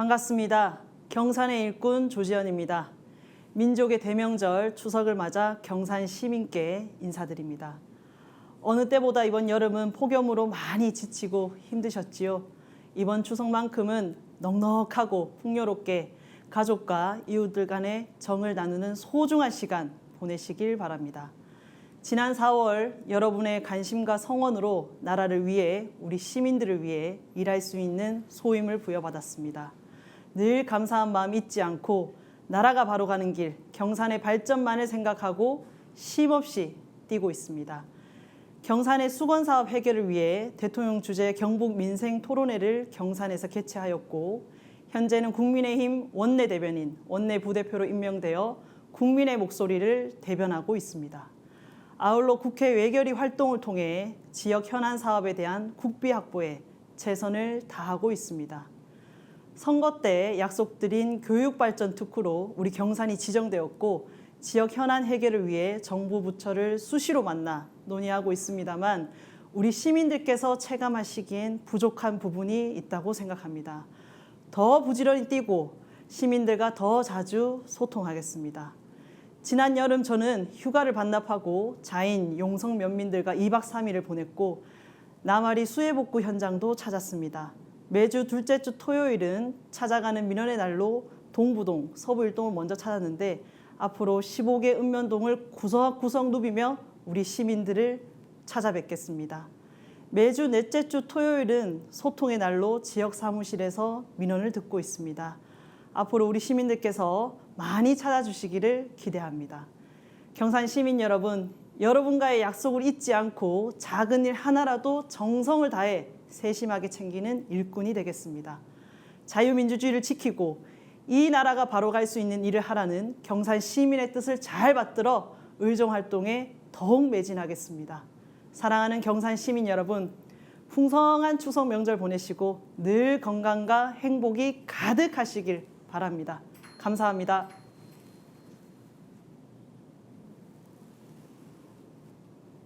반갑습니다. 경산의 일꾼 조지현입니다. 민족의 대명절 추석을 맞아 경산 시민께 인사드립니다. 어느 때보다 이번 여름은 폭염으로 많이 지치고 힘드셨지요. 이번 추석만큼은 넉넉하고 풍요롭게 가족과 이웃들 간의 정을 나누는 소중한 시간 보내시길 바랍니다. 지난 4월 여러분의 관심과 성원으로 나라를 위해 우리 시민들을 위해 일할 수 있는 소임을 부여받았습니다. 늘 감사한 마음 잊지 않고 나라가 바로 가는 길 경산의 발전만을 생각하고 쉼없이 뛰고 있습니다. 경산의 수건 사업 해결을 위해 대통령 주재 경북 민생 토론회를 경산에서 개최하였고 현재는 국민의힘 원내 대변인, 원내 부대표로 임명되어 국민의 목소리를 대변하고 있습니다. 아울러 국회 외결위 활동을 통해 지역 현안 사업에 대한 국비 확보에 최선을 다하고 있습니다. 선거 때 약속드린 교육발전 특구로 우리 경산이 지정되었고 지역 현안 해결을 위해 정부 부처를 수시로 만나 논의하고 있습니다만 우리 시민들께서 체감하시기엔 부족한 부분이 있다고 생각합니다. 더 부지런히 뛰고 시민들과 더 자주 소통하겠습니다. 지난 여름 저는 휴가를 반납하고 자인 용성 면민들과 2박 3일을 보냈고 나말이 수해복구 현장도 찾았습니다. 매주 둘째 주 토요일은 찾아가는 민원의 날로 동부동, 서부일동을 먼저 찾았는데 앞으로 15개 읍면동을 구석구석 누비며 우리 시민들을 찾아뵙겠습니다. 매주 넷째 주 토요일은 소통의 날로 지역 사무실에서 민원을 듣고 있습니다. 앞으로 우리 시민들께서 많이 찾아주시기를 기대합니다. 경산 시민 여러분, 여러분과의 약속을 잊지 않고 작은 일 하나라도 정성을 다해 세심하게 챙기는 일꾼이 되겠습니다. 자유민주주의를 지키고 이 나라가 바로 갈 수 있는 일을 하라는 경산 시민의 뜻을 잘 받들어 의정 활동에 더욱 매진하겠습니다. 사랑하는 경산 시민 여러분, 풍성한 추석 명절 보내시고 늘 건강과 행복이 가득하시길 바랍니다. 감사합니다.